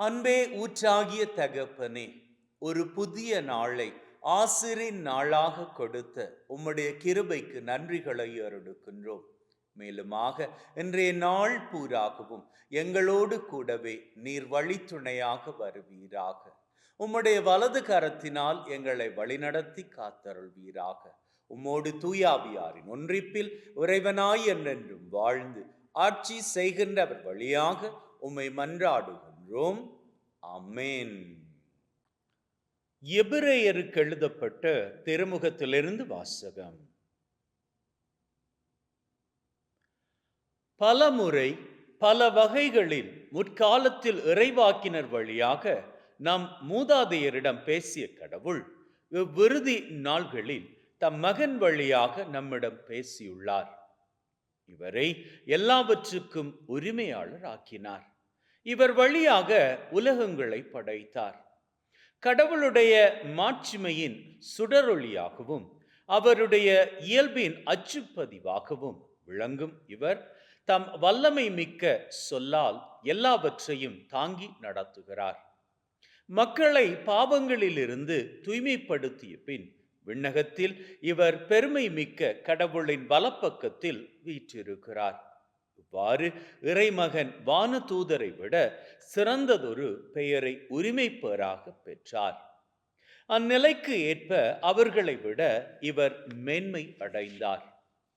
அன்பே ஊற்றாகிய தகப்பனே ஒரு புதிய நாளை ஆசிரின் நாளாக கொடுத்த உம்முடைய கிருபைக்கு நன்றிகளை அருடுக்கின்றோம். மேலுமாக இன்றைய நாள் பூராகவும் எங்களோடு கூடவே நீர் வழித்துணையாக வருவீராக. உம்முடைய வலது கரத்தினால் எங்களை வழிநடத்தி காத்தருள்வீராக. உம்மோடு தூயாவியாரின் ஒன்றிப்பில் இறைவனாய் என்றென்றும் வாழ்ந்து ஆட்சி செய்கின்றவர் வழியாக உம்மை மன்றாடுகின்றோம். அமேன் எபிரேயருக்கு எழுதப்பட்ட திருமுகத்திலிருந்து வாசகம். பலமுறை பல வகைகளில் முற்காலத்தில் இறைவாக்கினர் வழியாக நம் மூதாதையரிடம் பேசிய கடவுள் இவ்விறுதி நாள்களில் தம் மகன் வழியாக நம்மிடம் பேசியுள்ளார். இவரை எல்லாவற்றுக்கும் உரிமையாளர் ஆக்கினார் இவர் வழியாக உலகங்களை படைத்தார். கடவுளுடைய மாட்சிமையின் சுடரொளியாகவும் அவருடைய இயல்பின் அச்சுப்பதிவாகவும் விளங்கும் இவர். தம் வல்லமை மிக்க சொல்லால் எல்லாவற்றையும் தாங்கி நடத்துகிறார். மக்களை பாவங்களிலிருந்து தூய்மைப்படுத்திய பின் விண்ணகத்தில் இவர் பெருமை மிக்க கடவுளின் வலப்பக்கத்தில் வீற்றிருக்கிறார். இவ்வாறு இறைமகன் வானதூதரை விட சிறந்ததொரு பெயரை உரிமை பெறாக பெற்றார். அந்நிலைக்கு ஏற்ப அவர்களை விட இவர் மேன்மை அடைந்தார்.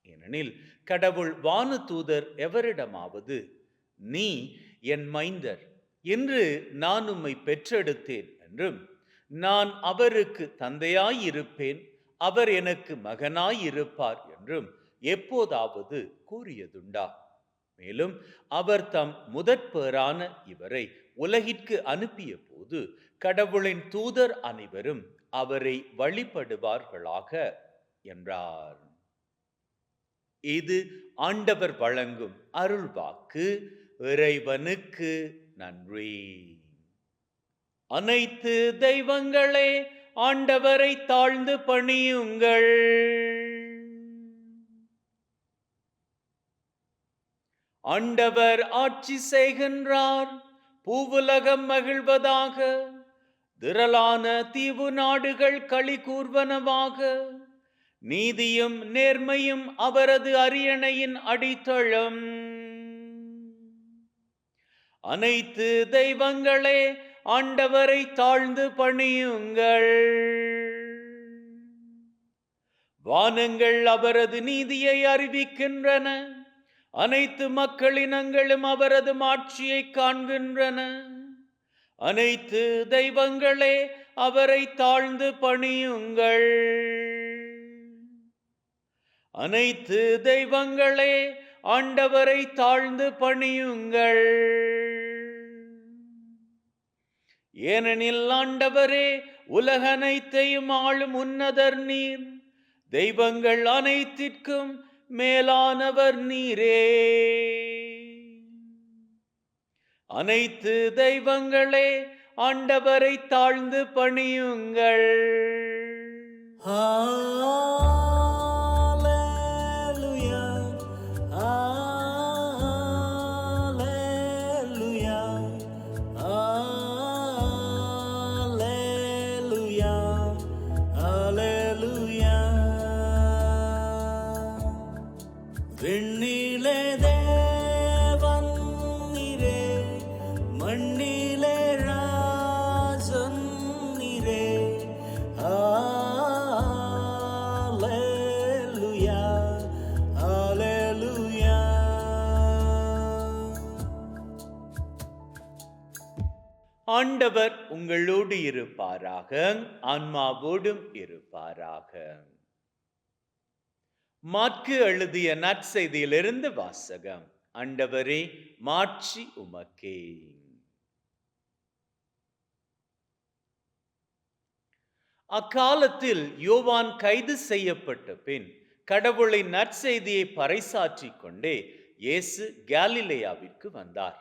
ஏனெனில் கடவுள் வானதூதர் எவரிடமாவது நீ என் மைந்தர் என்று நான் உம்மை பெற்றெடுத்தேன் என்றும் நான் அவருக்கு தந்தையாயிருப்பேன் அவர் எனக்கு மகனாயிருப்பார் என்றும் எப்போதாவது கூறியதுண்டா. மேலும் அவர் தம் முதற்பேரான இவரை உலகிற்கு அனுப்பிய போது கடவுளின் தூதர் அனைவரும் அவரை வழிபடுவார்களாக என்றார். இது ஆண்டவர் வழங்கும் அருள்வாக்கு. இறைவனுக்கு நன்றி. அனைத்து தெய்வங்களே ஆண்டவரை தாழ்ந்து பணியுங்கள். ஆண்டவர் ஆட்சி செய்கின்றார். பூவுலகம் மகிழ்வதாக. திரளான தீவு நாடுகள் களி கூர்வனவாக. நீதியும் நேர்மையும் அவரது அரியணையின் அடித்தளம். அனைத்து தெய்வங்களே ஆண்டவரை தாழ்ந்து பணியுங்கள். வானங்கள் அவரது நீதியை அறிவிக்கின்றன. அனைத்து மக்களினங்களும் அவரது மாட்சியை காண்கின்றன. அனைத்து தெய்வங்களே அவரை தாழ்ந்து பணியுங்கள். அனைத்து தெய்வங்களே ஆண்டவரை தாழ்ந்து பணியுங்கள். ஏனெனில் ஆண்டவரே உலகனைத்தையும் ஆளும் உன்னதர் நீர். தெய்வங்கள் அனைத்திற்கும் மேலானவர் நீரே. அனைத்து தெய்வங்களே ஆண்டவரை தாழ்ந்து பணியுங்கள். ஆ ஆண்டவர் உங்களோடு இருப்பாராக ஆன்மாவோடும் இருப்பாராக. மாற்கு எழுதிய நற்செய்தியிலிருந்து வாசகம் ஆண்டவரே மாட்சி உமக்கே. அக்காலத்தில் யோவான் கைது செய்யப்பட்ட பின் கடவுளின் நற்செய்தியை பறைசாற்றிக் கொண்டே இயேசு கேலிலேயாவிற்கு வந்தார்.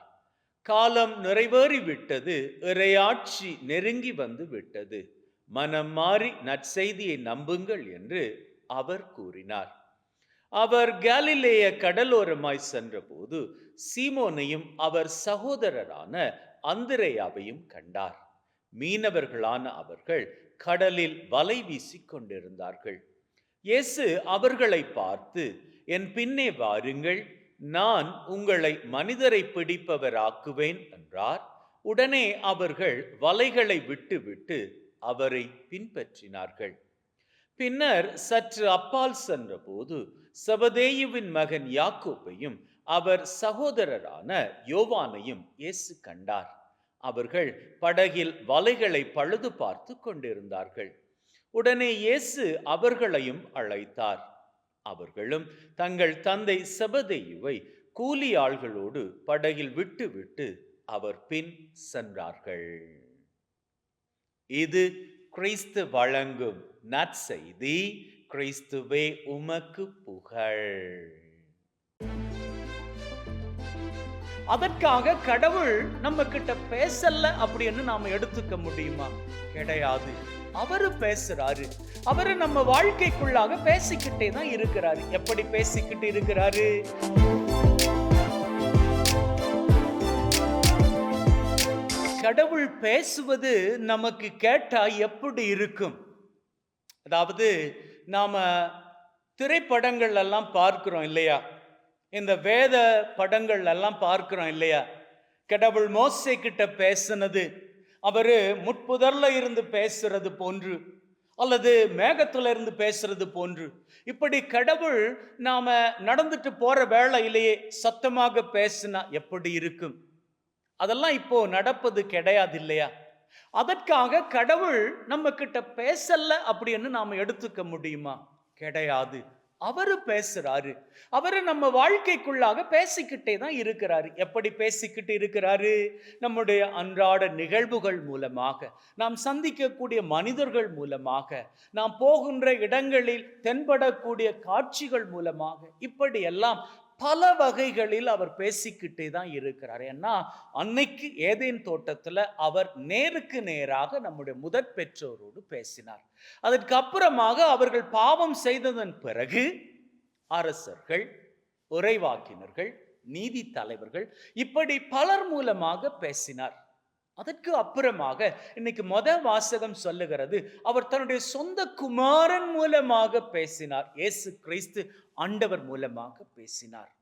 காலம் நிறைவேறிவிட்டது இறையாட்சி நெருங்கி வந்து விட்டது. மனம் மாறி நற்செய்தியை நம்புங்கள் என்று அவர் கூறினார். அவர் கேலிலேய கடலோரமாய் சென்றபோது சீமோனையும் அவர் சகோதரரான அந்திரேயாவையும் கண்டார். மீனவர்களான அவர்கள் கடலில் வலை வீசிக் கொண்டிருந்தார்கள். இயேசு அவர்களை பார்த்து என் பின்னே வாருங்கள் நான் உங்களை மனிதரை பிடிப்பவராக்குவேன் என்றார். உடனே அவர்கள் வலைகளை விட்டுவிட்டு அவரை பின்பற்றினார்கள். பின்னர் சற்று அப்பால் சென்றபோது சபதேயுவின் மகன் யாக்கோப்பையும் அவர் சகோதரரான யோவானையும் இயேசு கண்டார். அவர்கள் படகில் வலைகளை பழுது பார்த்து கொண்டிருந்தார்கள். உடனே இயேசு அவர்களையும் அழைத்தார். அவர்களும் தங்கள் தந்தை செபதேயுவை கூலி ஆள்களோடு படகில் விட்டுவிட்டு அவர் பின் சென்றார்கள். இது கிறிஸ்து வழங்கும் நற்செய்தி. கிறிஸ்துவே உமக்கு புகழ். அதற்காக கடவுள் நம்ம கிட்ட பேசல அப்படின்னு நாம எடுத்துக்க முடியுமா? கிடையாது. அவரு பேசுறாரு. அவரு நம்ம வாழ்க்கைக்குள்ளாக பேசிக்கிட்டே தான் இருக்கிறாரு. எப்படி பேசிக்கிட்டு இருக்கிறாரு? கடவுள் பேசுவது நமக்கு கேட்டா எப்படி இருக்கும்? அதாவது நாம திரைப்படங்கள் எல்லாம் பார்க்கிறோம் இல்லையா? இந்த வேத படங்கள் எல்லாம் பார்க்கிறோம் இல்லையா? கடவுள் மோசை கிட்ட பேசுனது அவர் முட்புதர்ல இருந்து பேசுறது போன்று அல்லது மேகத்துல இருந்து பேசுறது போன்று. இப்படி கடவுள் நாம நடந்துட்டு போற வேளையிலேயே சத்தமாக பேசினா எப்படி இருக்கும்? அதெல்லாம் இப்போ நடப்பது கிடையாது இல்லையா? அதற்காக கடவுள் நம்ம கிட்ட பேசல அப்படின்னு நாம் எடுத்துக்க முடியுமா? கிடையாது. அவரு பேசுறாரு. அவரு நம்ம வாழ்க்கைக்குள்ளாக பேசிக்கிட்டே தான் இருக்கிறாரு. எப்படி பேசிக்கிட்டு இருக்கிறாரு? நம்முடைய அன்றாட நிகழ்வுகள் மூலமாக நாம் சந்திக்கக்கூடிய மனிதர்கள் மூலமாக நாம் போகின்ற இடங்களில் தென்படக்கூடிய காட்சிகள் மூலமாக இப்படி எல்லாம் பல வகைகளில் அவர் பேசிக்கிட்டே தான் இருக்கிறார். ஏன்னா அன்னைக்கு ஏதேன் தோட்டத்தில் அவர் நேருக்கு நேராக நம்முடைய முதற் பெற்றோரோடு பேசினார். அதற்கு அப்புறமாக அவர்கள் பாவம் செய்ததன் பிறகு அரசர்கள் உறைவாக்கினர்கள் நீதி தலைவர்கள் இப்படி பலர் மூலமாக பேசினார். அதற்கு அப்புறமாக இன்னைக்கு மொத வாசகம் சொல்லுகிறது அவர் தன்னுடைய சொந்த குமாரன் மூலமாக பேசினார். இயேசு கிறிஸ்து ஆண்டவர் மூலமாக பேசினார்.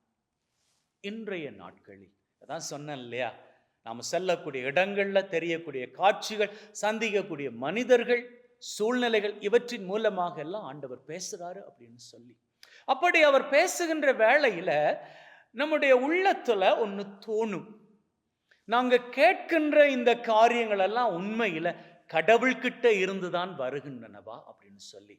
இன்றைய நாட்களில் அதான் சொன்னேன் இல்லையா? நாம் செல்லக்கூடிய இடங்கள்ல தெரியக்கூடிய காட்சிகள் சந்திக்கக்கூடிய மனிதர்கள் சூழ்நிலைகள் இவற்றின் மூலமாக எல்லாம் ஆண்டவர் பேசுகிறாரு அப்படின்னு சொல்லி. அப்படி அவர் பேசுகின்ற வேளையில நம்முடைய உள்ளத்துல ஒன்று தோணும். நாங்கள் கேட்கின்ற இந்த காரியங்கள் எல்லாம் உண்மையில் கடவுள்கிட்ட இருந்துதான் வருகின்றனவா அப்படின்னு சொல்லி.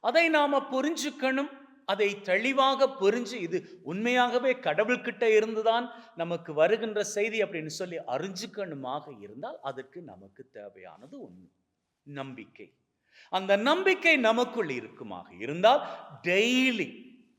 அதை நாம புரிஞ்சுக்கணும் அதை தெளிவாக புரிஞ்சு இது உண்மையாகவே கடவுள்கிட்ட இருந்துதான் நமக்கு வருகின்ற செய்தி அப்படின்னு சொல்லி அறிஞ்சுக்கணுமாக இருந்தால் அதற்கு நமக்கு தேவையானது ஒன்று நம்பிக்கை. அந்த நம்பிக்கை நமக்குள் இருக்குமாக இருந்தால் டெய்லி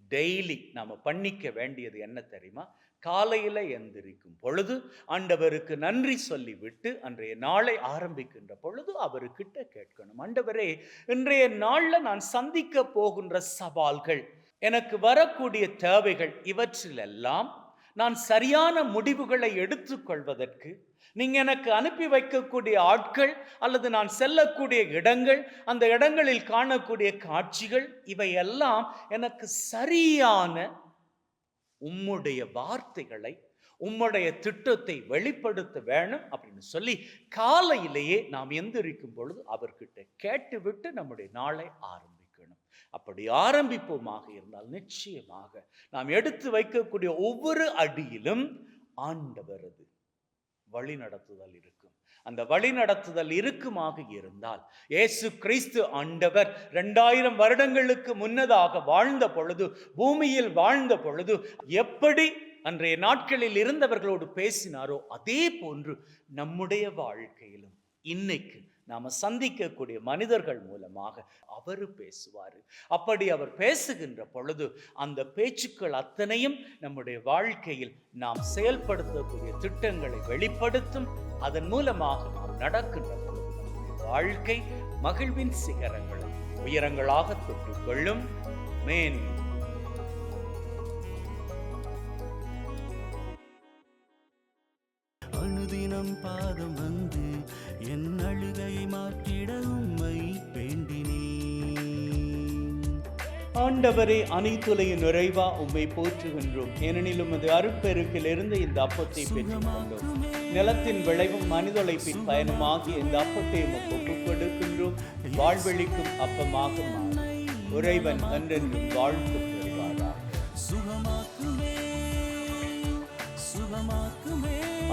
டெய்லி நாம் பண்ணிக்க வேண்டியது என்ன தெரியுமா? காலையில் எந்திரிக்கும் பொழுது ஆண்டவருக்கு நன்றி சொல்லிவிட்டு அன்றைய நாளை ஆரம்பிக்கின்ற பொழுது அவர்கிட்ட கேட்கணும். ஆண்டவரே இன்றைய நாளில் நான் சந்திக்க போகின்ற சவால்கள் எனக்கு வரக்கூடிய தேவைகள் இவற்றிலெல்லாம் நான் சரியான முடிவுகளை எடுத்துக்கொள்வதற்கு நீங்கள் எனக்கு அனுப்பி வைக்கக்கூடிய ஆட்கள் அல்லது நான் செல்லக்கூடிய இடங்கள் அந்த இடங்களில் காணக்கூடிய காட்சிகள் இவையெல்லாம் எனக்கு சரியான உம்முடைய வார்த்தைகளை உம்முடைய திட்டத்தை வெளிப்படுத்த வேணும் அப்படின்னு சொல்லி காலையிலேயே நாம் எந்திரிக்கும் பொழுது அவர்கிட்ட கேட்டுவிட்டு நம்முடைய நாளை ஆரம்பிக்கணும். அப்படி ஆரம்பிப்போமாக இருந்தால் நிச்சயமாக நாம் எடுத்து வைக்கக்கூடிய ஒவ்வொரு அடியிலும் ஆண்டவரது வழி நடத்துதல் இருக்கும் அந்த வழி நடத்துதல் இருக்குமாக இருந்தால் இயேசு கிறிஸ்து ஆண்டவர் ரெண்டாயிரம் வருடங்களுக்கு முன்னதாக வாழ்ந்த பொழுது பூமியில் வாழ்ந்த பொழுது எப்படி அன்றைய நாட்களில் இருந்தவர்களோடு பேசினாரோ அதே போன்று நம்முடைய வாழ்க்கையிலும் இன்னைக்கு நாம் சந்திக்கக்கூடிய மனிதர்கள் மூலமாக அவர் பேசுவார். அப்படி அவர் பேசுகின்ற பொழுது அந்த பேச்சுக்கள் அத்தனையும் நம்முடைய வாழ்க்கையில் நாம் செயல்படுத்தக்கூடிய திட்டங்களை வெளிப்படுத்தும் அதன் மூலமாக நாம் நடக்கின்ற பொழுது நம்முடைய வாழ்க்கை மகிழ்வின் சிகரங்களை உயரங்களாக தொட்டுக்கொள்ளும் மேன். அனுதினம் பாதம் வந்து என் அழுகை ஆண்டவரே அனைத்துலையும் நிறைவா உம்மை போற்றுகின்றோம். ஏனெனில் உமது அருட்பெருக்கிலிருந்து இந்த அப்பத்தை பெற்றுக்கொண்டோம். நிலத்தின் விளைவும் மனிதொழைப்பின் பயனுமாகி இந்த அப்பத்தை உமக்கு ஒப்புக் கொடுக்கின்றோம். வாழ்வெளிக்கும் அப்பமாக உறைவன் என்றென்றும் வாழ்த்து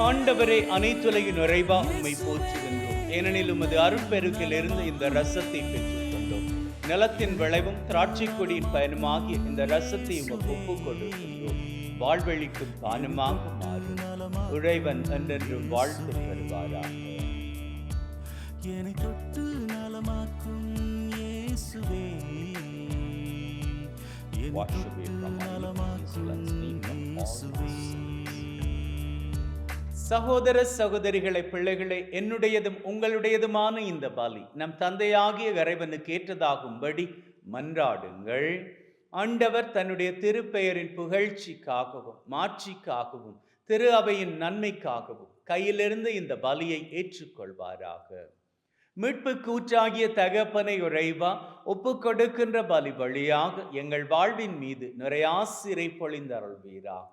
ஆண்டவரே அனைத்துலையும் நிறைவா உம்மை போற்றுகின்றோம். ஏனெனில் உமது அருட்பெருக்கிலிருந்து இந்த ரசத்தை பெற்றோம் நிலத்தின் விளைவும் திராட்சை கொடியின் பயனுமாகிய இந்த ரசத்தை உமக்கு ஒப்புக் கொடுக்கின்றோம் வாழ்வெளிக்கும் பானமாக மாறும். உறைவன் என்றென்றும் வாழ்த்து பெறுவாராக என்னை தொட்டு நலமாக்கும் இயேசுவே. from our இயேசுவே. சகோதர சகோதரிகளை பிள்ளைகளை என்னுடையதும் உங்களுடையதுமான இந்த பலி நம் தந்தையாகிய இறைவனுக்கு ஏற்றதாகும்படி மன்றாடுங்கள். ஆண்டவர் தன்னுடைய திருப்பெயரின் புகழ்ச்சிக்காகவும் மாட்சிக்காகவும் திரு அவையின் நன்மைக்காகவும் கையிலிருந்து இந்த பலியை ஏற்றுக்கொள்வாராக. மீட்பு கூற்றாகிய தகப்பனை உறைவா ஒப்பு கொடுக்கின்ற பலி வழியாக எங்கள் வாழ்வின் மீது நிறையாசிரை பொழிந்தருள்வீராக.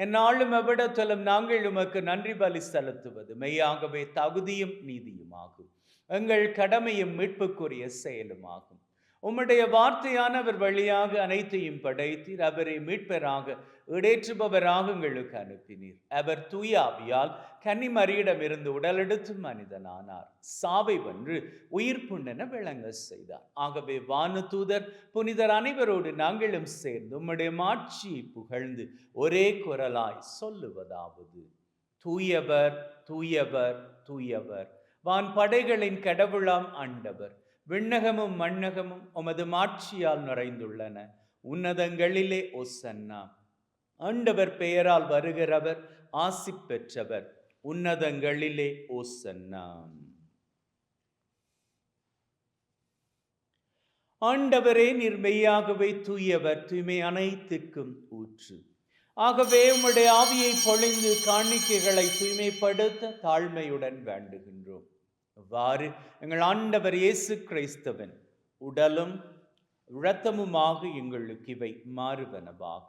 என்னாலும் எவ்விடத்திலும் நாங்கள் உமக்கு நன்றி பலி செலுத்துவது. மெய்யாகவே தகுதியும் நீதியுமாகும். எங்கள் கடமையும் மீட்புக்குரிய செயலுமாகும். உம்முடைய வார்த்தையானவர் வழியாக அனைத்தையும் படைத்தீர். அவரை மீட்பராக இடேற்றுபவராக எங்களுக்கு அனுப்பினீர். அவர் தூய ஆவியால் கன்னிமரியிடமிருந்து உடலெடுத்து மனிதனானார். சாவை வென்று உயிர் புண்ணென விளங்க செய்தார். ஆகவே வானு தூதர் புனிதர் அனைவரோடு நாங்களும் சேர்ந்து உம்முடைய மாட்சியை புகழ்ந்து ஒரே குரலாய் சொல்லுவதாவது. தூயவர் தூயவர் தூயவர். வான் படைகளின் கடவுளாம் ஆண்டவர் விண்ணகமும் மண்ணகமும் உமது மாட்சியால் நிறைந்துள்ளன. உன்னதங்களிலே ஒசன்னா. ஆண்டவர் பெயரால் வருகிறவர் ஆசி பெற்றவர். உன்னதங்களிலே ஓசன்னாம். ஆண்டவரே நீர் மெய்யாகவே தூயவர் தூய்மை அனைத்திற்கும் ஊற்று. ஆகவே உம்முடைய ஆவியை பொழிந்து காணிக்கைகளை தூய்மைப்படுத்த தாழ்மையுடன் வேண்டுகின்றோம். அவ்வாறு எங்கள் ஆண்டவர் இயேசு கிறிஸ்தவன் உடலும் இரத்தமுமாக எங்களுக்கு இவை மாறுவனவாக.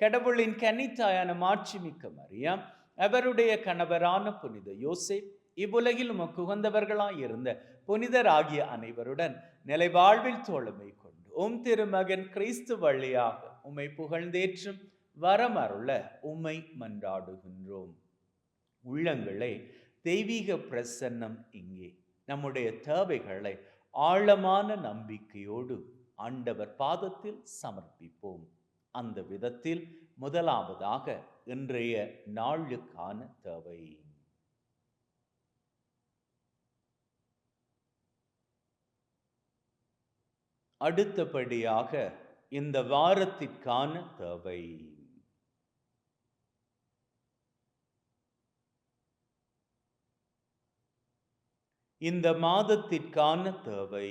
கடவுளின் கன்னித்தாயான மாட்சிமிக்க மரியாம் அவருடைய கணவரான புனித யோசேப் இவ்வுலகில் உகந்தவர்களாய் இருந்த புனிதராகிய அனைவருடன் நிலைவாழ்வில் தோழமை கொண்டு உம் திருமகன் கிறிஸ்து வழியாக உம்மை புகழ்ந்தேற்றும் வரமருள உம்மை மன்றாடுகின்றோம். உள்ளங்களே தெய்வீக பிரசன்னம் இங்கே. நம்முடைய தேவைகளை ஆழமான நம்பிக்கையோடு ஆண்டவர் பாதத்தில் சமர்ப்பிப்போம். அந்த விதத்தில் முதலாவதாக இன்றைய நாளுக்கான தேவை. அடுத்தபடியாக இந்த வாரத்திற்கான தேவை. இந்த மாதத்திற்கான தேவை.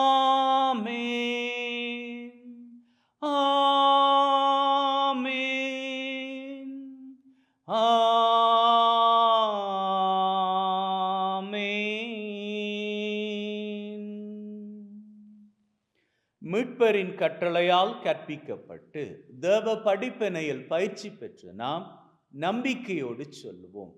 மீட்பரின் கட்டளையால் கற்பிக்கப்பட்டு தேவ படிப்பினையில் பயிற்சி பெற்று நாம் நம்பிக்கையோடு சொல்லுவோம்.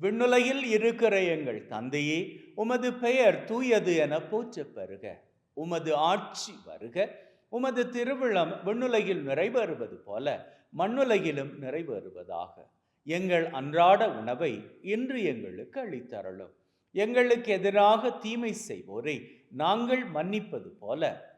விண்ணுலகில் இருக்கிற எங்கள் தந்தையே உமது பெயர் தூயது என போற்றப் பெறுக உமது ஆட்சி வருக. உமது திருவிழம் விண்ணுலகில் நிறைவேறுவது போல மண்ணுலகிலும் நிறைவேறுவதாக. எங்கள் அன்றாட உணவை இன்று எங்களுக்கு அளித்தரலும் எங்களுக்கு எதிராக தீமை செய்வோரை நாங்கள் மன்னிப்பது போல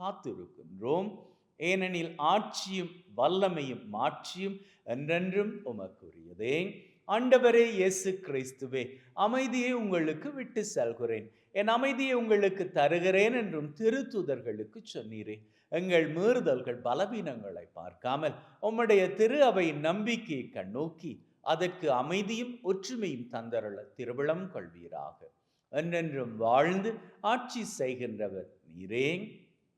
காத்திருக்கின்றோம். ஏனெனில் ஆட்சியும் வல்லமையும் மாட்சியும் என்றென்றும் உமக்குரியதே. ஆண்டவரே இயேசு கிறிஸ்துவே அமைதியை உங்களுக்கு விட்டு செல்கிறேன். என் அமைதியை உங்களுக்கு தருகிறேன் என்றும் திருத்துதர்களுக்கு சொன்னீரே. எங்கள் மீறுதல்கள் பலவீனங்களை பார்க்காமல் உம்முடைய திரு அவையின் நம்பிக்கையை கண்ணோக்கி அதற்கு அமைதியும் ஒற்றுமையும் தந்தருள திருவிழம் கொள்வீராக. என்றென்றும் வாழ்ந்து ஆட்சி செய்கின்றவர் நீரேன்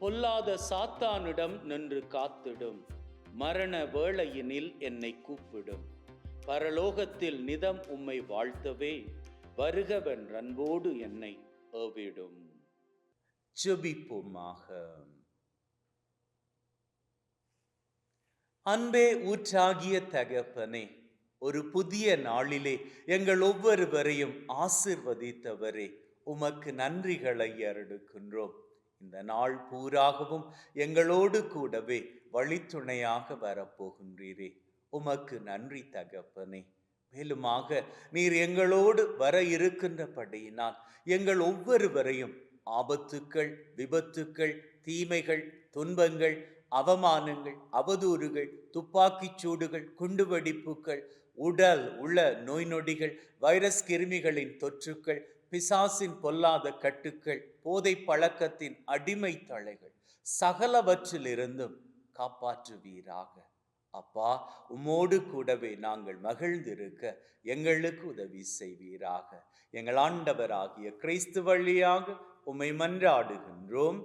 பொல்லாத சாத்தானிடம் நின்று காத்திடும். மரண வேளையினில் என்னை கூப்பிடும். பரலோகத்தில் நிதம் உம்மை வாழ்த்தவே வருகவன் அன்போடு என்னை ஏவிடும். ஜெபிப்போமாக. அன்பே ஊற்றாகிய தகப்பனே ஒரு புதிய நாளிலே எங்கள் ஒவ்வொருவரையும் ஆசிர்வதித்தவரே உமக்கு நன்றிகளை ஏறெடுக்கின்றோம் இந்த நாள் பூராகவும் எங்களோடு கூடவே வழித்துணையாக வரப்போகின்றீரே. உமக்கு நன்றி தகப்பனே. மேலுமாக நீர் எங்களோடு வர இருக்கின்றபடியினால் எங்கள் ஒவ்வொருவரையும் ஆபத்துக்கள் விபத்துக்கள் தீமைகள் துன்பங்கள் அவமானங்கள் அவதூறுகள் துப்பாக்கிச் சூடுகள் குண்டுவெடிப்புகள் உடல் உள்ள நோய் நொடிகள் வைரஸ் கிருமிகளின் தொற்றுக்கள் பிசாசின் பொல்லாத கட்டுக்கள் போதை பழக்கத்தின் அடிமை தழைகள் சகலவற்றிலிருந்தும் காப்பாற்றுவீராக. அப்பா உம்மோடு கூடவே நாங்கள் மகிழ்ந்திருக்க எங்களுக்கு உதவி செய்வீராக. எங்கள் ஆண்டவராகிய கிறிஸ்து வழியாக உம்மை மன்றாடுகின்றோம்.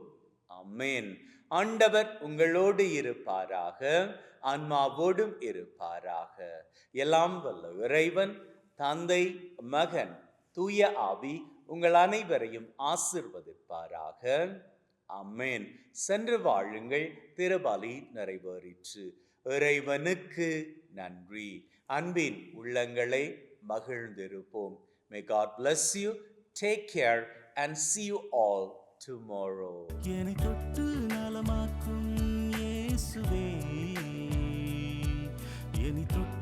அம்மேன் ஆண்டவர் உங்களோடு இருப்பாராக ஆன்மாவோடும் இருப்பாராக. எல்லாம் வல்ல இறைவன் தந்தை மகன் தூய ஆவி உங்கள் அனைவரையும் ஆசிர்வதிப்பாராக. அம்மேன் சென்று வாழுங்கள் திருபலி நிறைவேறிற்று. இறைவனுக்கு நன்றி. அன்பின் உள்ளங்களை மகிழ்ந்திருப்போம். May God bless you take care and see you all tomorrow என்னை தொட்டு நலமாக்கும் இயேசுவே. என்னை தொட்டு